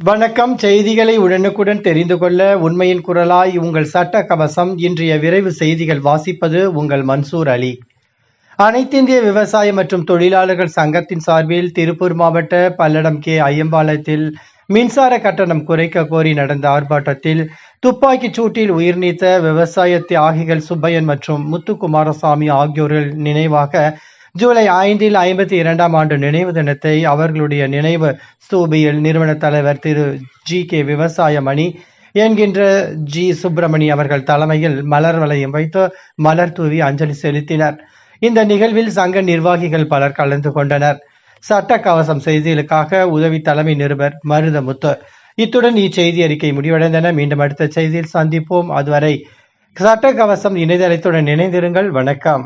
வணக்கம். செய்திகளை உடனுக்குடன் தெரிந்து கொள்ள உண்மையின் குரலாய் உங்கள் சட்ட கவசம். இன்றைய விரைவு செய்திகள் வாசிப்பது உங்கள் மன்சூர் அலி. அனைத்திந்திய விவசாய மற்றும் தொழிலாளர்கள் சங்கத்தின் சார்பில் திருப்பூர் மாவட்ட பல்லடம் கே. ஐயம்பாளையத்தில் மின்சார கட்டணம் குறைக்க கோரி நடந்த ஆர்ப்பாட்டத்தில் துப்பாக்கிச் சூட்டில் உயிர் நீத்த விவசாய தியாகிகள் சுப்பையன் மற்றும் முத்துக்குமாரசாமி ஆகியோர்கள் நினைவாக ஜூலை ஐந்தில் ஐம்பத்தி இரண்டாம் ஆண்டு நினைவு தினத்தை அவர்களுடைய நினைவு ஸ்தூபியில் நிறுவன தலைவர் திரு ஜி கே விவசாயமணி என்கின்ற ஜி சுப்பிரமணி அவர்கள் தலைமையில் மலர் வளையம் வைத்து மலர் தூவி அஞ்சலி செலுத்தினர். இந்த நிகழ்வில் சங்க நிர்வாகிகள் பலர் கலந்து கொண்டனர். சட்ட கவசம் செய்திகளுக்காக உதவி தலைமை நிருபர் மருதமுத்து. இத்துடன் இச்செய்தி அறிக்கை முடிவடைந்தன. மீண்டும் அடுத்த செய்தியில் சந்திப்போம். அதுவரை சட்ட கவசம் இணையதளத்துடன் இணைந்திருங்கள். வணக்கம்.